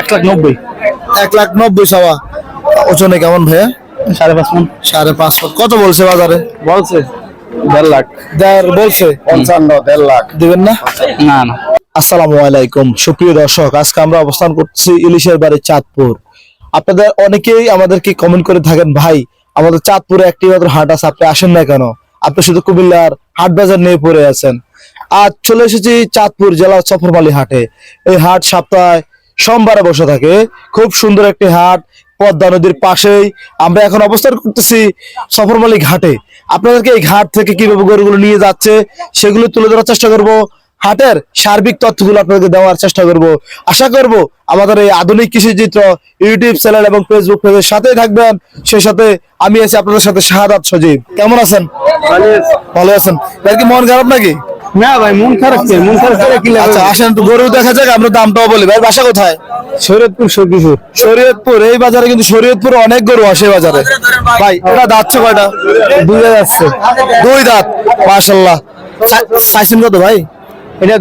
এক লাখ নব্বই। এক লাখ নব্বই সবা ওজনে কেমন ভাইয়া? সাড়ে পাঁচ মন। সাড়ে পাঁচ ফুট কত বলছে বাজারে? বলছে। দেড় লাখ। দেড় বলছে? পঞ্চান্ন দেড় লাখ। দিবেন না? না না। আসসালামু আলাইকুম। সুপ্রিয় দর্শক আজকে আমরা অবস্থান করছি ইলিশের বাড়ি চাঁদপুর। আপনাদের অনেকেই আমাদেরকে কমেন্ট করে থাকেন ভাই আমাদের চাঁদপুরে একটি মাত্র হাট আছে আপনি আসেন না কেন? আপনি শুধু কুমিল্লার হাট বাজার নিয়ে পড়ে আছেন। আজ চলে এসেছি চাঁদপুর জেলার সফরমালি হাটে। এই হাট সপ্তাহে সোমবারে বসে থাকে। খুব সুন্দর একটি হাট পদ্মা নদীর পাশেই। আমরা এখন অবস্থান করতেছি সফরমালি ঘাটে আপনাদেরকে এই ঘাট থেকে কীভাবে গরুগুলো নিয়ে যাচ্ছে সেগুলো তুলে ধরার চেষ্টা করব। হাটের সার্বিক তথ্যগুলো আপনাদেরকে দেওয়ার চেষ্টা করব। আশা করব আমাদের এই আধুনিক কৃষি চিত্র ইউটিউব চ্যানেল এবং ফেসবুক পেজের সাথেই থাকবেন। সেই সাথে আমি আছি আপনাদের সাথে শাহাদাত সজীব। কেমন আছেন? ভালো আছেন। কি মন খারাপ নাকি? না ভাই মন খারাপ কে? মন খারাপ করে কি আচ্ছা আসেন গরু দেখা যাক আমরা দামটাও বলি। ভাই বাসা কোথায়? শরীয়তপুর সখীপুর শরীয়তপুর এই বাজারে কিন্তু শরীয়তপুরে অনেক গরু আসে বাজারে। ভাই এটা দাঁতছে কয়টা? দুই যাচ্ছে দুই দাঁত মাশাল্লাহ চাইছেন কত ভাই? এটা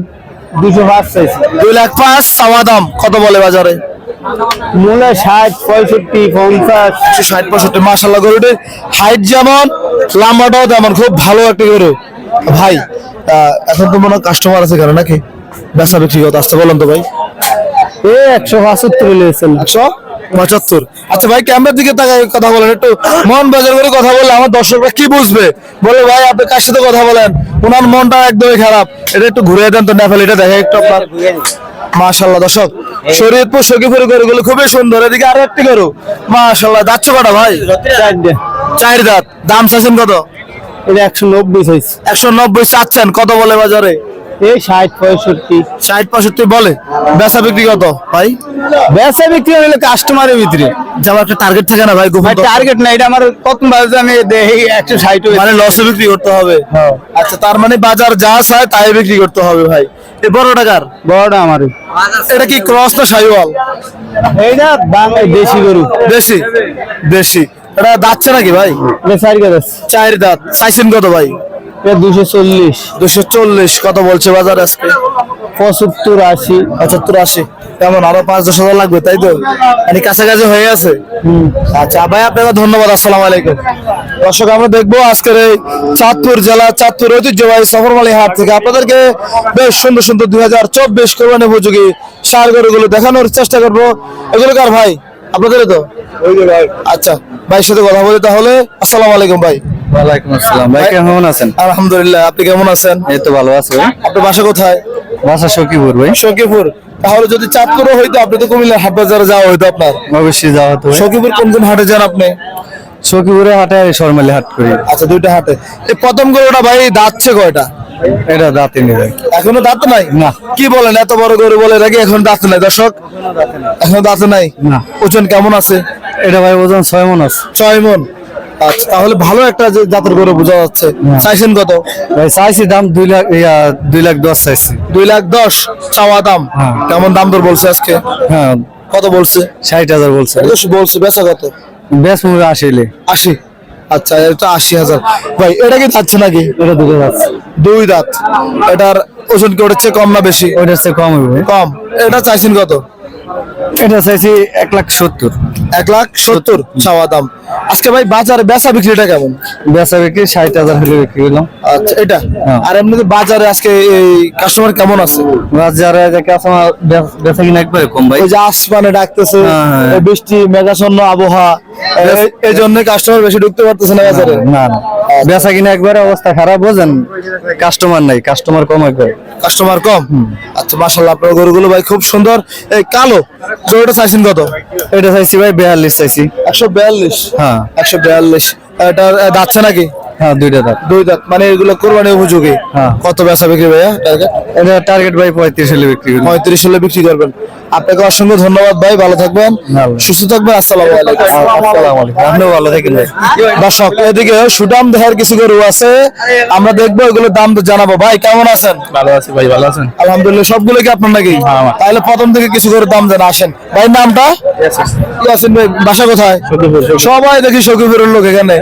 দুশো পাঁচ চাইছে। দুই লাখ পাঁচ চাওয়া দাম কত বলে বাজারে? মূলা ষাট পঁয়ষট্টি পঞ্চাশ। ষাট পঁয়ষট্টি মাসাল্লাহ গরুটির হাইট যেমন লাম্বাটাও তেমন খুব ভালো একটা গরু। ভাই এখন তো মনে কাস্টমার আছে কেন নাকি? বেচা বিক্রি কত আসতে বলেন তো ভাই। এ একশো পঁচাত্তর লেগেছেন একশো পঁচাত্তর। আচ্ছা ভাই ক্যামেরার দিকে তাকায় কথা বলেন একটু মন বাজার করে কথা বললে আমার দর্শকরা কি বুঝবে? বলে ভাই আপনি কার সাথে কথা বলেন? ওনার মনটা একদমই খারাপ। এটা একটু ঘুরে দেন তো নেফেল এটা দেখে একটু আপনার। মাশাল্লাহ দর্শক শরীয়তপুর সখীপুর গরুগুলো খুবই সুন্দর। এদিকে আরও একটি গরু। মাশাল্লাহ যাচ্ছে কটা ভাই? চার দাঁত। দাম চাইছেন কত? এটা একশো নব্বই একশো নব্বই চাচ্ছেন কত বলে বাজারে? এই ষাট পঁয়ষট্টি। ষাট পঁয়ষট্টি বলে। বেচা বিক্রি কত ভাই? ব্যবসা বিক্রি হলে কাস্টমারের ভিতরে। যেমন একটা টার্গেট থাকে না ভাই ভাই টার্গেট না এটা আমার কত বাজে আমি দেখি একশো ষাট মানে লসে বিক্রি করতে হবে? হ্যাঁ। আচ্ছা তার মানে বাজার যা চায় তাই বিক্রি করতে হবে ভাই। এই বড় টাকার বড়টা আমারই। এটা কি ক্রস না সাইওয়াল? এইটা বাংলায় দেশি গরু। দেশি? দেশি। এটা দাচ্ছে নাকি ভাই? চার দাঁত। চাইছেন কত ভাই? দুশো চল্লিশ। দুশো চল্লিশ। কত বলছে বাজার আজকে? পঁচাত্তর আশি। পঁচাত্তর আশি। কেমন? আরও পাঁচ দশ হাজার লাগবে তাই তো? মানে কাছাকাছি হয়ে আছে? আচ্ছা ভাই আপনাকে ধন্যবাদ আসসালামু আলাইকুম। দর্শক আমরা দেখব আজকের এই চাঁদপুর জেলা চাঁদপুর ঐতিহ্যবাহী সফরমালী হাট থেকে আপনাদেরকে বেশ সুন্দর সুন্দর দুই হাজার চব্বিশ কোরবানি উপযোগী সার গরুগুলো দেখানোর চেষ্টা করব। এগুলো কার ভাই? আপনাদের তো? আচ্ছা। ভাইয়ের সাথে কথা বলি তাহলে। আসসালামু আলাইকুম ভাই। ওয়ালাইকুম আসসালাম। ভাই কেমন আছেন? আলহামদুলিল্লাহ আপনি কেমন আছেন? এই তো ভালো আছে আপনার বাসা কোথায়? বাসা সখীপুর ভাই। সখীপুর। তাহলে যদি চাঁদপুরও হইতো আপনি তো কুমিল্লার হাট বাজারে যাওয়া হইতো আপনার। অবশ্যই যাওয়া হতো সখীপুর কোন কোন হাটে যান আপনি? সখীপুরে হাটে আর শর্মালি হাট করি। আচ্ছা দুইটা হাটে। এই প্রথম গরুটা ভাই দাঁতছে কয়টা? এটা দাঁতে নি ভাই। এখনও দাঁত নাই? না। কি বলেন এত বড় গরু বলে নাকি এখন দাঁত নাই? দর্শক এখনও দাঁত নাই? না। ওজন কেমন আছে? এটা ভাই ওজন ছয় মন আছে। ছয় মন। আচ্ছা তাহলে ভালো একটা জাতের গরু বোঝা যাচ্ছে। চাইছেন কত? ভাই চাইছি দাম দুই লাখ দুই লাখ দশ চাইছি। দুই লাখ দশ চাওয়া দাম। হ্যাঁ। কেমন দাম দর বলছে আজকে? হ্যাঁ। কত বলছে? ষাট হাজার বলছে। বলছে বেচা কত? বেশ মুখে আসিলে আশি? আচ্ছা এটা আশি হাজার। ভাই এটা কি যাচ্ছে নাকি? এটা দুটো যাচ্ছে দুই দাঁত। এটার ওজন কি ওটার চেয়ে কম না বেশি? ওইটা হচ্ছে কম হবে। কম। এটা চাইছেন কত? এটা চাইছি এক লাখ সত্তর। এক লাখ সত্তর চাওয়া দাম। আজকে ভাই বাজারে বেচা বিক্রিটা কেমন? বেচা বিক্রি ষাট হাজার হলে বিক্রি করলাম। আচ্ছা এটা? হ্যাঁ। আর এমনিতে বাজারে আজকে এই কাস্টমার কেমন আছে? বাজারে যে কাস্টমার বেচা কিনা একবারে কম ভাই। ওই যে আসমানে ডাকতেছে হ্যাঁ, হ্যাঁ। বৃষ্টি মেঘাচ্ছন্ন আবহাওয়া এই- জন্য কাস্টমার বেশি ঢুকতে পারতেছে না বাজারে? না না বেচা কিনা একবারে অবস্থা খারাপ বোঝেন? কাস্টমার নাই কাস্টমার কম একবারে। কাস্টমার কম? আচ্ছা মাশাল্লাহ আপনার গরুগুলো ভাই খুব সুন্দর। এই কালো? গরুটা চাইছেন কত? এটা চাইছি ভাই বিয়াল্লিশ চাইছি। একশো বেয়াল্লিশ? হ্যাঁ। একশো বেয়াল্লিশ। এটা যাচ্ছে নাকি? হ্যাঁ দুইটা দাঁত। দুই দাঁত। মানে এগুলো কোরবানি উপযোগী। হ্যাঁ। কত বেচা বিক্রি ভাইয়া টার্গেট এটা টার্গেট ভাই পঁয়ত্রিশ হলে বিক্রি পঁয়ত্রিশ হলে বিক্রি করবেন। আপনাকে অসংখ্য ধন্যবাদ ভাই ভালো থাকবেন সুস্থ থাকবেন আসসালামু আলাইকুম। আপনিও ভালো থাকেন দর্শক এদিকে সুদাম দেহের কিছু গরু আছে। আমরা দেখব এগুলোর দাম তো জানাব। ভাই কেমন আছেন? ভালো আছি ভাই ভালো আছেন? আলহামদুলিল্লাহ সবগুলো কি আপনার নাকি? তাহলে প্রথম থেকে কিছু গরুর দাম জানা আসেন। ভাই নামটা? ইয়াসিন ভাই? বাসা কোথায়? সবাই দেখি সখীপুরের লোক এখানে।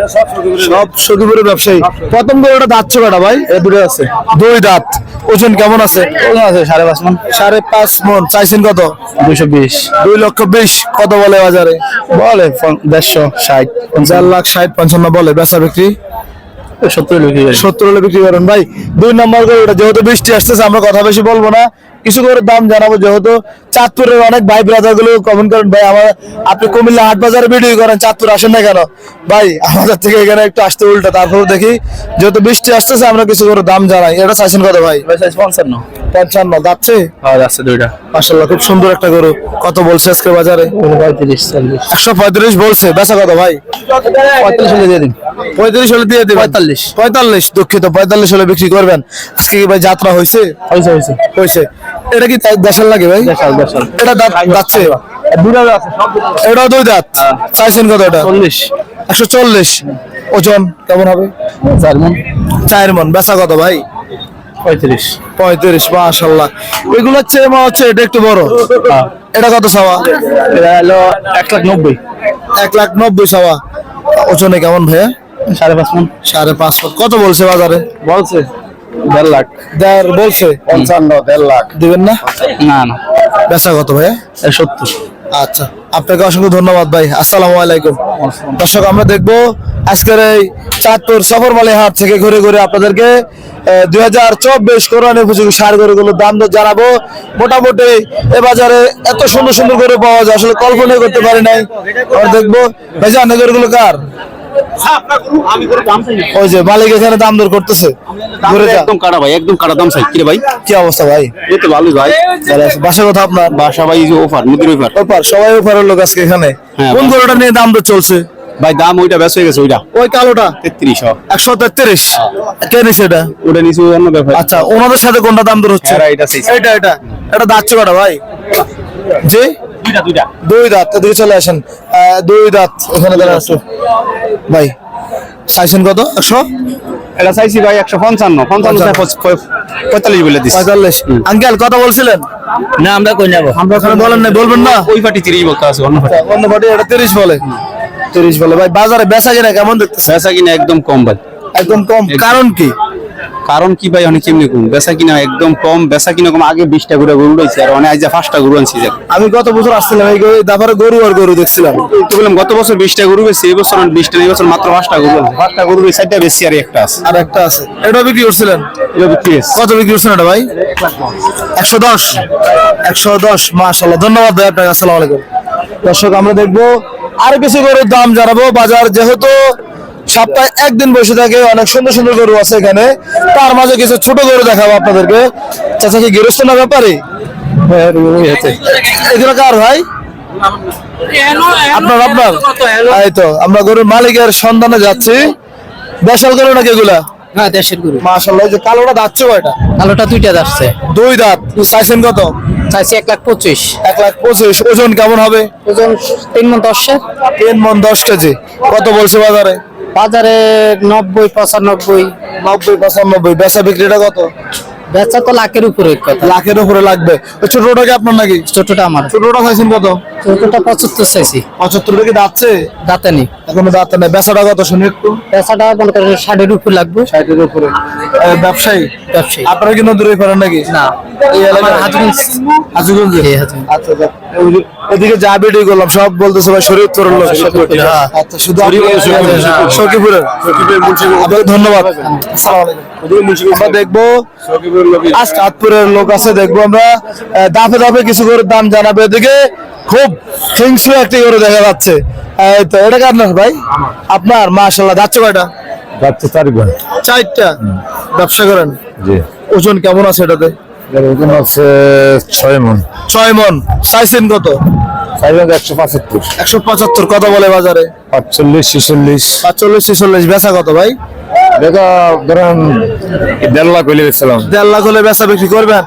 সব সখীপুরের ব্যবসায়ী। প্রথম গরুটা দাঁতছে কটা ভাই এ দুটো আছে। দুই দাঁত। ওজন কেমন আছে? ওজন আছে সাড়ে পাঁচ মন। সাড়ে পাঁচ মন। চাইছেন কত? দুশো বিশ। দুই লক্ষ বিশ। কত বলে বাজারে? বলে দেড়শো ষাট। চার লাখ ষাট পঞ্চান্ন বলে। বেচা বিক্রি? সত্তর সত্তর হলে বিক্রি করেন। ভাই দুই নম্বর করে ওটা যেহেতু বৃষ্টি আসতেছে আমরা কথা বেশি বলব না। কিছু করে দাম জানাব যেহেতু চাঁদপুরের অনেক ভাই ব্রাদারগুলো কমেন্ট করেন ভাই আমার আপনি কুমিল্লা হাট বাজারে ভিডিও করেন চাঁদপুর আসেন না কেন? ভাই আমাদের থেকে এখানে একটু আসতে উল্টা তারপরে দেখি যেহেতু বৃষ্টি আসতেছে আমরা কিছু করে দাম জানাই। এটা চাইছেন কত ভাই? পঞ্চান্ন। পঞ্চান্ন যাচ্ছে? পাওয়া যাচ্ছে দুইটা। মাসাল্লাহ খুব সুন্দর একটা গরু। কত বলছে আজকে বাজারে? পঁয়ত্রিশ চল্লিশ। একশো পঁয়ত্রিশ বলছে বেচা কত ভাই? পঁয়তাল্লিশ হলে দিয়ে দিন। পঁয়ত্রিশ হলে দিয়ে দিবেন? পঁয়তাল্লিশ। পঁয়তাল্লিশ দুঃখিত পঁয়তাল্লিশ হলে বিক্রি করবেন। আজকে কি ভাই যাত্রা হয়েছে হয়েছে হয়েছে হয়েছে এটা কি দেশাল লাগে ভাই? দেড়শো দেড়শো এটা দাঁত যাচ্ছে দুটো আছে এটাও দুই দাঁত? চাইছেন কত এটা? চল্লিশ। একশো চল্লিশ। ওজন কেমন হবে? চার মন চার মন। বেচা কত ভাই? পঁয়ত্রিশ। পঁয়ত্রিশ মাশাল্লাহ এগুলো হচ্ছে মনে হচ্ছে এটা একটু বড়। হ্যাঁ। এটা কত সাওয়া এটা হলো এক লাখ নব্বই। এক লাখ নব্বই সাওয়া ওজনে কেমন ভাইয়া? সাড়ে পাঁচ মন। সাড়ে পাঁচ ফুট। কত বলছে বাজারে? বলছে দেড় লাখ। দেড় বলছে? পঞ্চান্ন দেড় লাখ। দিবেন না? না না। বেচা কত ভাইয়া? সত্তর। আচ্ছা আপনাকে অসংখ্য ধন্যবাদ ভাই। আসসালামু আলাইকুম। দর্শক আমরা দেখব আজকের এই চাঁদপুর সফরমালী হাট থেকে ঘুরে ঘুরে আপনাদেরকে দুই হাজার চব্বিশ কোরআনের উপযোগী সার গরুগুলোর দাম দর জানাব। মোটামুটি এ বাজারে এত সুন্দর সুন্দর গরু পাওয়া যায় আসলে কল্পনা করতে পারি নাই। আমরা দেখব ভাই জানে গরুগুলো কার? ওই যে মালিক এখানে দাম দর করতেছে। একদম কাটা ভাই একদম কাটা দাম চাই। কিরে ভাই? কি অবস্থা ভাই? এই তো ভালোই ভাই। বাসা কথা আপনার। বাসা ভাই যে অফার নদীর অফার ওপার সবাই ওপারের লোক আজকে এখানে। হ্যাঁ, কোন গরুটা নিয়ে দাম দর চলছে? ভাই দাম ওইটা ব্যস্ত হয়ে গেছে ওইটা। ওই কালোটা? তেত্রিশ একশো তেত্রিশ? কে নিছে এটা? ওটা নিচে অন্য ব্যাপার। আচ্ছা ওনাদের সাথে কোনটা দাম দর হচ্ছে? এটা। এটা এটা। দাঁতছে কটা ভাই? জি? দুইটা দুই দাঁত এদিকে চলে আসেন। দুই দাঁত এখানে দাঁড়া আসো ভাই চাইছেন কত? একশো? এটা চাইছি ভাই একশো পঞ্চান্ন। পঁয়তাল্লিশ বলে পঁয়তাল্লিশ। আঙ্কেল কথা বলছিলেন? না আমরা কই যাব? আমরা ওখানে বলেন না বলবেন না। ওই পার্টি তিরিশ বলতে আছে অন্য এটা তিরিশ বলে। তিরিশ বলে। ভাই বাজারে বেচা কিনা কেমন দেখতেছে বেচা কিনা একদম কম ভাই। একদম কম। কারণ কি? কারণ কি ভাই অনেক কেমনি কম বেচা কিনা একদম কম বেচা কিনা কম। আগে বিশটা করে গরু রয়েছে আর অনেক আজ পাঁচটা গরু আনছি আমি গত বছর আসছিলাম এই গরু- তারপরে গরু আর গরু দেখছিলাম। তো বললাম গত বছর বিশটা গরু বেশি এই বছর বিশটা এই বছর মাত্র পাঁচটা গরু। পাঁচটা গরু বেশি চারটা বেশি আর একটা আছে। আর একটা আছে। এটা বিক্রি করছিলেন? এটা বিক্রি হয়েছে। কত বিক্রি করছেন এটা ভাই? একশো দশ। একশো দশ মাসাল্লাহ ধন্যবাদ ভাই আপনাকে আসসালামু আলাইকুম। দর্শক আমরা দেখব আর কিছু গরুর দাম জানাব। বাজার যেহেতু সপ্তাহে একদিন বসে থাকে অনেক সুন্দর সুন্দর গরু আছে এখানে। তার মাঝে কিছু ছোট গরু দেখাবো আপনাদেরকে। চাচা কি গৃহস্থ না ব্যাপারে? এগুলো কার ভাই? আপনার আপনার? এই তো আমরা গরুর মালিকের সন্ধানে যাচ্ছি। দেশাল গরু নাকি এগুলা? হ্যাঁ দেশের গুরু। মাশাল্লাহ যে কালোটা দাচ্ছে কয়টা কালোটা দুইটা যাচ্ছে দুই দাঁত। চাইছেন কত? চাইছি এক লাখ পঁচিশ। এক লাখ পঁচিশ। ওজন কেমন হবে? ওজন তিন মন দশে। তিন মন দশ কেজি। কত বলছে বাজারে? বাজারে নব্বই পঁচানব্বই। নব্বই পঁচানব্বই। বেচা বিক্রিটা কত? বেচা তো লাখের উপরে কথা। লাখের উপরে লাগবে। ছোটটা কি আপনার নাকি? ছোটটা আমার। ছোটটা চাইছেন কত? ছোটটা পঁচাত্তর চাইছি। পঁচাত্তরটা কি দাঁতছে? দাঁতে নেই। এখনও দাঁতে নেই। বেচাটা কত শুনি একটু। বেচাটা মনে করেন ষাটের উপর লাগবে। ষাটের উপরে। ব্যবসায়ী। ব্যবসায়ী। আপনারা করেন নাকি? না। এই হাজুগঞ্জ। এই হাজবেন্ড আচ্ছা আচ্ছা। এদিকে যা ভিডিও করলাম সব বলতেছে ভাই শরীর তোর লোক হ্যাঁ। আচ্ছা শুধু সখীপুরের আপনাকে ধন্যবাদ। আমরা দেখব আজ চাঁদপুরের লোক আছে দেখব আমরা। দাফে দাফে কিছু করে দাম জানাবে এদিকে। খুব হিংস্র একটি করে দেখা যাচ্ছে। এই তো এটা কার না ভাই? আপনার মাশাল্লাহ যাচ্ছে কয়টা? যাচ্ছে চারি চারটা। ব্যবসা করেন? জি। ওজন কেমন আছে এটাতে? ওজন আছে ছয় মন। ছয় মন। চাইছেন কত? একশো পঁচাত্তর। একশো পঁচাত্তর। কত বলে বাজারে? পাঁচচল্লিশ ছেচল্লিশ। পাঁচচল্লিশ ছেচল্লিশ। বেচা কত ভাই? দেখা ধরেন দেড় লাখ হইলে গেছিলাম দেড় লাখ হলে বেচা বিক্রি করবেন?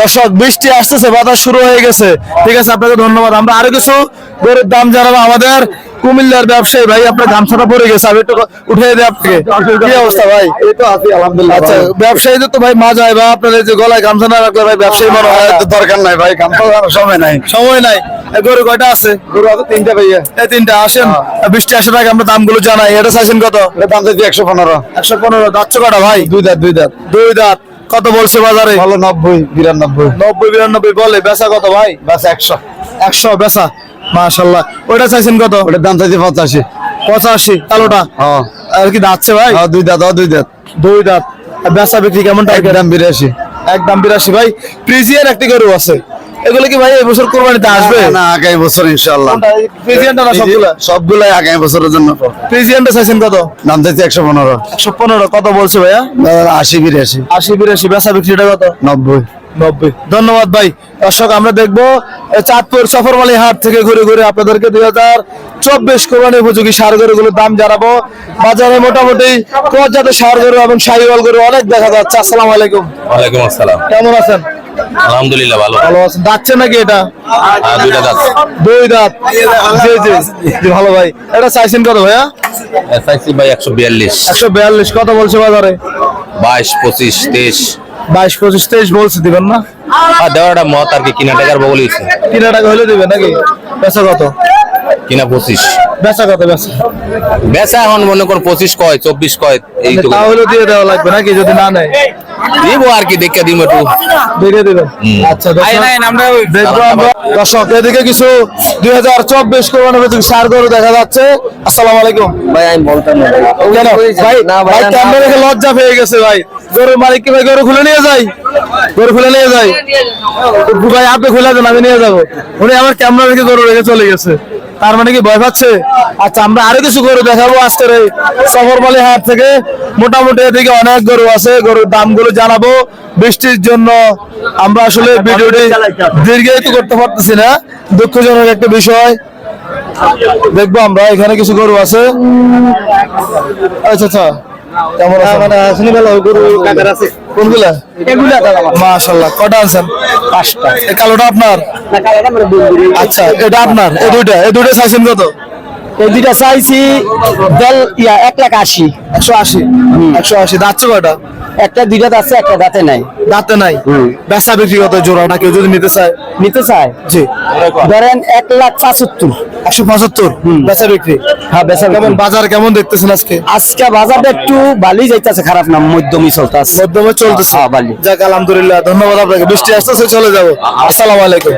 দর্শক বৃষ্টি আসতেছে বাতাস শুরু হয়ে গেছে। ঠিক আছে আপনাকে ধন্যবাদ। আমরা আরও কিছু গরুর দাম জানাব আমাদের কুমিল্লার ব্যবসায়ী ভাই আপনার গামছাটা পড়ে গেছে আমি একটু উঠে দিই আপনাকে। কি অবস্থা ভাই? এই তো আছি আলহামদুলিল্লাহ আচ্ছা ব্যবসায়ীদের তো ভাই মা যায় বা আপনাদের যে গলায় গামছা না রাখলে ভাই ব্যবসায়ী মনে হয় না। দরকার নাই ভাই করার সময় নাই। সময় নাই। গরু কয়টা আছে? গরু আছে তিনটা ভাইয়া। এই তিনটা আসেন। বৃষ্টি আসার আগে আমরা দামগুলো জানাই এটা চাইছেন কত? এটা দাম দিচ্ছি একশো পনেরো। একশো পনেরো দাচ্ছ কটা ভাই? দুই দাঁত দুই দাঁত। দুই দাঁত। কত বলছে বাজারে? ভালো নব্বই বিরানব্বই। নব্বই বিরানব্বই বলে বেচা কত ভাই? বাস একশো। একশো বেচা। মাশাল্লাহ ওইটা চাইছেন কত? ওটার দাম চাইছি পঁচাশি। পঁচাশি কালোটা হ্যাঁ। আর কি দাঁতছে ভাই? হ্যাঁ, দুই দাঁত দুই দাঁত। দুই দাঁত। বেচা বিক্রি কেমন দাম বিরাশি। একদম বিরাশি। ভাই একটি গরু আছে। এগুলো কি ভাই এই বছর কোরবানিতে আসবে? না আগামী বছর ইনশাল্লাহ না সবগুলা? সবগুলাই আগামী বছরের জন্য। ফ্রিজিয়ানটা চাইছেন কত? দাম চাইছি একশো পনেরো। একশো পনেরো। কত বলছে ভাইয়া? আশি বিরাশি। আশি বিরাশি। বেচা বিক্রিটা কত? নব্বই। নব্বই। ধন্যবাদ ভাই। দর্শক আমরা দেখব চাঁদপুর সফরমালী হাট থেকে ঘুরে ঘুরে আপনাদেরকে দুই হাজার চব্বিশ কোরবানি উপযোগী সার গরুগুলোর দাম জানাব। বাজারে মোটামুটি কোয়ার জাতের সার গরু এবং শাহিওয়াল গরু অনেক দেখা যাচ্ছে। আসসালামু আলাইকুম। ওয়ালাইকুম আসসালাম। কেমন আছেন? আলহামদুলিল্লাহ ভালো। ভালো আছেন। যাচ্ছে নাকি এটা? দুইটা দাঁত। দুই দাঁত। জি জি। জি ভালো ভাই। এটা চাইছেন কত ভাইয়া? এসআইসি বাই একশো বিয়াল্লিশ। একশো বিয়াল্লিশ। কত বলছে বাজারে? বাইশ পঁচিশ তেইশ। বাইশ পঁচিশ তেইশ বলছে দিবেন না? আর দেওয়াটা মত আর কি কিনা টাকার বগলিছে কিনা টাকা হলে দিবেন নাকি? পেশা কত? কিনা পঁচিশ। বেচা কত বেচা? বেচা এখন মনে কর পঁচিশ কয় চব্বিশ কয় এইটুকু তাহলে দিয়ে দেওয়া লাগবে নাকি যদি না নেয়? দিব আর কি দেখে দিব একটু। দেখে দিবেন? আচ্ছা দর্শক, দেখব আমরা। দর্শক এদিকে কিছু দুই হাজার চব্বিশ কোরবানি সার গরু দেখা যাচ্ছে। আসসালামু আলাইকুম। ভাই আমি বলতাম না। কেন? ভাই ভাই ক্যামেরা দেখে লজ্জা পেয়ে গেছে ভাই। গরুর মালিক কি ভাই গরু খুলে নিয়ে যাই গরু খুলে নিয়ে যাই ভাই আপনি খুলে দেন আমি নিয়ে যাব। উনি আমার ক্যামেরা দেখে গরু রেখে চলে গেছে। তার মানে কি ভয় পাচ্ছে? আচ্ছা আমরা আরও কিছু গরু দেখাবো আজকের এই সফরমালি হাট থেকে। মোটামুটি এদিকে অনেক গরু আছে, গরুর দামগুলো জানাব। বৃষ্টির জন্য আমরা আসলে ভিডিওটি দীর্ঘায়িত করতে পারতেছি না। দুঃখজনক একটা বিষয়। দেখব আমরা, এখানে কিছু গরু আছে। আচ্ছা আচ্ছা। কেমন মানে শুনি ভালো গরু কাকার আছে। কোনগুলা? এগুলা মাশাআল্লাহ কটা আছেন পাঁচটা। এই কালোটা আপনার? আচ্ছা এটা আপনার? এই দুইটা এই দুইটা চাইছেন কত? এই দুইটা চাইছি দেল ইয়া এক লাখ আশি। একশো আশি? একশো আশি। একটা দুইটা আছে একটা দাঁতে নাই। দাঁতে নাই? বেচা বিক্রি কত জোড়াটা কেউ যদি নিতে চায়? নিতে চায়। জি। ধরেন এক লাখ পঁচাত্তর। একশো পঁচাত্তর। বেচা বিক্রি। হ্যাঁ বেচা কেমন বাজার কেমন দেখতেছেন আজকে? আজকে বাজারটা একটু বালি যাইতেছে খারাপ না মধ্যমই চলতেছে। মধ্যমে চলতেছে। হ্যাঁ, বালি। যাক আলহামদুলিল্লাহ ধন্যবাদ আপনাকে। বৃষ্টি আসতেছে চলে যাব। আসসালামু আলাইকুম।